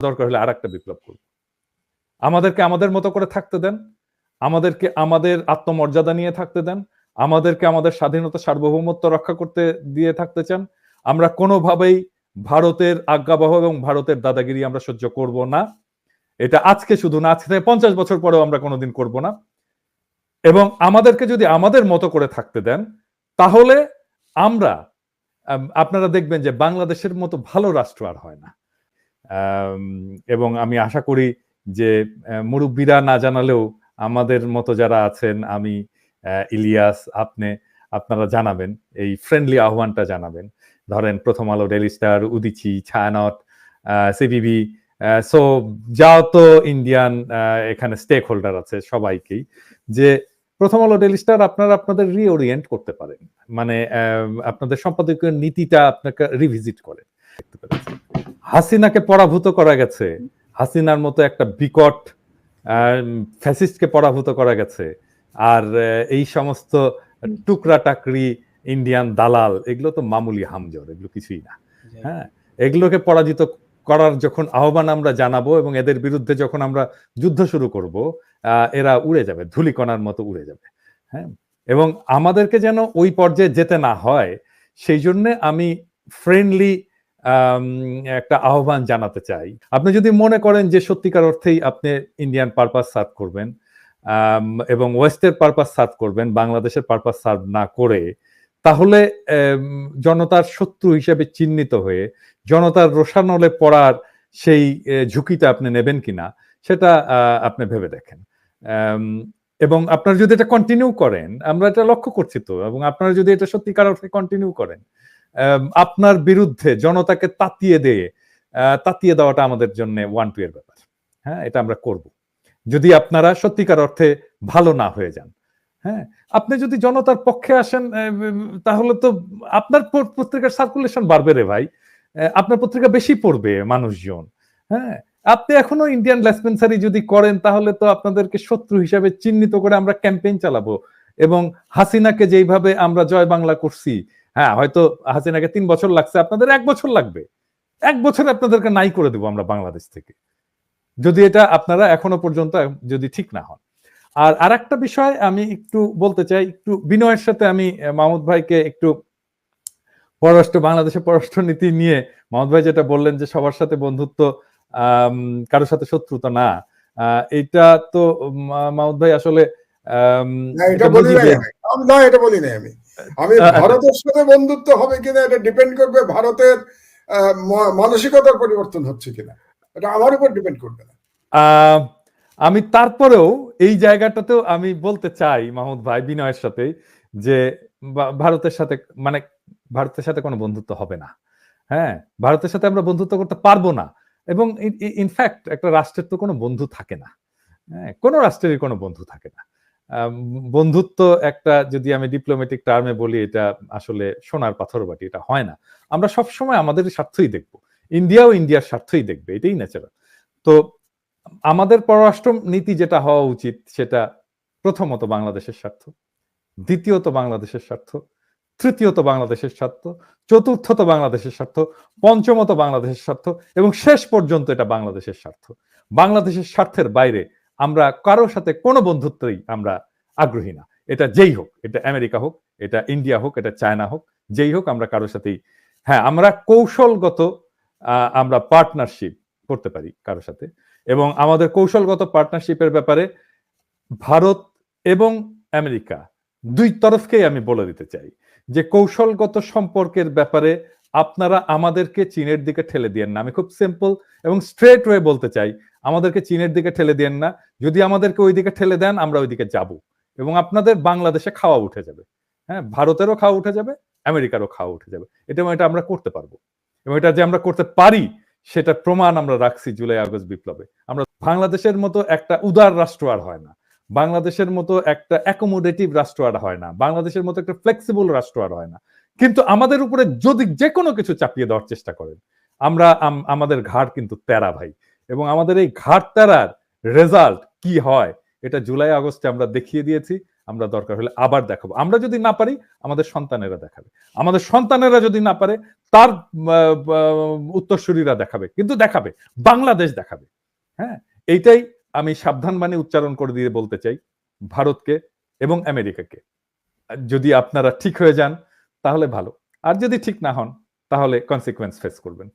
দরকার হলে আর একটা বিপ্লব করব। আমাদেরকে আমাদের মতো করে থাকতে দেন, আমাদেরকে আমাদের আত্মমর্যাদা নিয়ে থাকতে দেন, আমাদেরকে আমাদের স্বাধীনতা সার্বভৌমত্ব রক্ষা করতে দিয়ে থাকতে চান। আমরা কোনোভাবেই ভারতের আজ্ঞাবহ এবং ভারতের দাদাগিরি আমরা সহ্য করব না। এটা আজকে শুধু না, আজকে থেকে পঞ্চাশ বছর পরেও আমরা কোনোদিন করব না। এবং আমাদেরকে যদি আমাদের মতো করে থাকতে দেন, তাহলে আমরা আপনারা দেখবেন যে বাংলাদেশের মতো ভালো রাষ্ট্র আর হয় না। এবং আমি আশা করি যে মুরব্বীরা না জানালেও আমাদের মতো যারা আছেন, আমি ইলিয়াস, আপনি, আপনারা জানাবেন, এই ফ্রেন্ডলি আহ্বানটা জানাবেন। ধরেন, প্রথম আলো ডেলি স্টার উদিচি ছায়ানট সিবিবি সো যাও তো ইন্ডিয়ান এখানে স্টেক হোল্ডার আছে সবাইকেই, যে, প্রথম আলো ডেলি স্টার আপনারা আপনাদের রিওরিয়েন্ট করতে পারেন। মানে আপনাদের সম্পাদকীয় নীতিটা আপনাকে রিভিজিট করে। হাসিনাকে পরাভূত করা গেছে। হাসিনার মতো একটা বিকট ফ্যাসিস্টকে পরাভূত করা গেছে। আর এই সমস্ত টুকরা টাকরি ইন্ডিয়ান দালাল এগুলো তো মামুলি হামজর এগুলো কিছুই না। হ্যাঁ এগুলোকে পরাজিত করার যখন আহ্বান আমরা জানাব এবং এদের বিরুদ্ধে যখন আমরা যুদ্ধ শুরু করব এরা উড়ে যাবে ধুলিকণার মতো উড়ে যাবে। হ্যাঁ এবং আমাদেরকে যেন ওই পর্যায়ে যেতে না হয় সেই জন্য আমি ফ্রেন্ডলি একটা আহ্বান জানাতে চাই। আপনি যদি মনে করেন যে সত্যিকার অর্থেই আপনি ইন্ডিয়ান পারপাস সার্ভ করবেন এবং ওয়েস্টের পারপাস সার্ভ করবেন, বাংলাদেশের পারপাস সার্ভ না করে, তাহলে জনতার শত্রু হিসেবে চিহ্নিত হয়ে, জনতার রোষানলে পড়ার সেই ঝুঁকিটা আপনি নেবেন কিনা, সেটা আপনি ভেবে দেখেন। এবং আপনারা যদি এটা কন্টিনিউ করেন, আমরা এটা লক্ষ্য করছি তো, এবং আপনারা যদি এটা সত্যিকার অর্থে কন্টিনিউ করেন আপনার বিরুদ্ধে জনতাকে তাতিয়ে দিয়ে তাতিয়ে দেওয়াটা আমাদের জন্য ওয়ান টু এর ব্যাপার। হ্যাঁ এটা আমরা করব। যদি আপনারা সত্যিকার অর্থে ভালো না হয়ে যান হ্যাঁ আপনি যদি জনতার পক্ষে আসেন তাহলে তো আপনার পত্রিকার সার্কুলেশন বাড়বে রে ভাই। আপনার পত্রিকা বেশি পড়বে মানুষজন হ্যাঁ। আপনি এখনও ইন্ডিয়ান লেসপেন্সারি যদি করেন, তাহলে তো আপনাদেরকে শত্রু হিসাবে চিহ্নিত করে আমরা ক্যাম্পেইন চালাবো এবং হাসিনাকে যেইভাবে আমরা জয় বাংলা করছি হ্যাঁ হয়তো হাসিনাকে তিন বছর লাগছে আপনাদের এক বছর লাগবে। এক বছরে আপনাদেরকে নাই করে দেবো আমরা বাংলাদেশ থেকে। যদি এটা আপনারা এখনও পর্যন্ত যদি ঠিক না হন। আর আর একটা বিষয় আমি একটু বলতে চাই একটু বিনয়ের সাথে আমি মাহমুদ ভাইকে একটু পররাষ্ট্র বাংলাদেশের পররাষ্ট্র নীতি নিয়ে মাহমুদ ভাই যেটা বললেন যে সবার সাথে বন্ধুত্ব কারোর সাথে শত্রুতা না আহ, এটা তো মাহমুদ ভাই আসলে এটা বলি নাই আমি। আমি- আচ্ছা। ভারতের সাথে বন্ধুত্ব হবে কিনা এটা ডিপেন্ড করবে ভারতের মানসিকতার পরিবর্তন হচ্ছে কিনা। এটা আমার উপর ডিপেন্ড করবে না। আমি তারপরেও এই জায়গাটাতেও আমি বলতে চাই মাহমুদ ভাই বিনয়ের সাথে যে ভারতের সাথে মানে ভারতের সাথে কোনো বন্ধুত্ব হবে না। হ্যাঁ ভারতের সাথে আমরা বন্ধুত্ব করতে পারব না। এবং ইনফ্যাক্ট একটা রাষ্ট্রের তো কোনো বন্ধু থাকে না। হ্যাঁ কোনো রাষ্ট্রেরই কোনো বন্ধু থাকে না। বন্ধুত্ব একটা যদি আমি ডিপ্লোম্যাটিক টার্মে বলি, এটা আসলে সোনার পাথর বাটি, এটা হয় না। আমরা সবসময় আমাদের স্বার্থই দেখব। ইন্ডিয়াও ইন্ডিয়ার স্বার্থই দেখবে, এটাই ন্যাচারাল তো আমাদের পররাষ্ট্র নীতি যেটা হওয়া উচিত, সেটা প্রথমত বাংলাদেশের স্বার্থ, দ্বিতীয়ত বাংলাদেশের স্বার্থ, তৃতীয়ত বাংলাদেশের স্বার্থ, চতুর্থত বাংলাদেশের স্বার্থ, পঞ্চমত বাংলাদেশের স্বার্থ, এবং শেষ পর্যন্ত এটা বাংলাদেশের স্বার্থ। বাংলাদেশের স্বার্থের বাইরে আমরা কারোর সাথে কোনো বন্ধুত্বই আমরা আগ্রহী না। এটা যেই হোক, এটা আমেরিকা হোক, এটা ইন্ডিয়া হোক, এটা চায়না হোক, যেই হোক আমরা কারোর সাথেই হ্যাঁ আমরা কৌশলগত আমরা পার্টনারশিপ করতে পারি কারোর সাথে। এবং আমাদের কৌশলগত পার্টনারশিপের ব্যাপারে ভারত এবং আমেরিকা দুই তরফকেই আমি বলে দিতে চাই যে কৌশলগত সম্পর্কের ব্যাপারে আপনারা আমাদেরকে চীনের দিকে ঠেলে দিয়েন না। আমি খুব সিম্পল এবং স্ট্রেট ওয়ে বলতে চাই, আমাদেরকে চীনের দিকে ঠেলে দিয়েন না। যদি আমাদেরকে ওই দিকে ঠেলে দেন, আমরা ওইদিকে যাব এবং আপনাদের বাংলাদেশে খাওয়া উঠে যাবে। হ্যাঁ ভারতেরও খাওয়া উঠে যাবে, আমেরিকারও খাওয়া উঠে যাবে। এটা এটা আমরা করতে পারব এবং এটা যে আমরা করতে পারি সেটা প্রমাণ আমরা রাখছি জুলাই, আগস্ট বিপ্লবে। আমরা বাংলাদেশের মতো একটা উদার রাষ্ট্র আর হয় না। বাংলাদেশের মতো একটা অ্যাকোমোডেটিভ রাষ্ট্র আর হয় না। বাংলাদেশের মতো একটা ফ্লেক্সিবল রাষ্ট্র আর হয় না। কিন্তু আমাদের উপরে যদি যে কোনো কিছু চাপিয়ে দেওয়ার চেষ্টা করেন, আমরা আমাদের ঘাট কিন্তু তেরা ভাই। এবং আমাদের এই ঘাট তেরার রেজাল্ট কি হয়, এটা জুলাই, আগস্টে আমরা দেখিয়ে দিয়েছি, আমরা দরকার হলে আবার দেখাবো। আমরা যদি না পারি, আমাদের সন্তানেরা দেখাবে। আমাদের সন্তানেরা যদি না পারে, তার উত্তরসূরীরা দেখাবে। কিন্তু দেখাবে, বাংলাদেশ দেখাবে। হ্যাঁ এইটাই আমি সাবধান মানে উচ্চারণ করে দিয়ে বলতে চাই, ভারতকে এবং আমেরিকাকে। যদি আপনারা ঠিক হয়ে যান তাহলে ভালো। আর যদি ঠিক না হন তাহলে কনসিকুয়েন্স ফেস করবেন।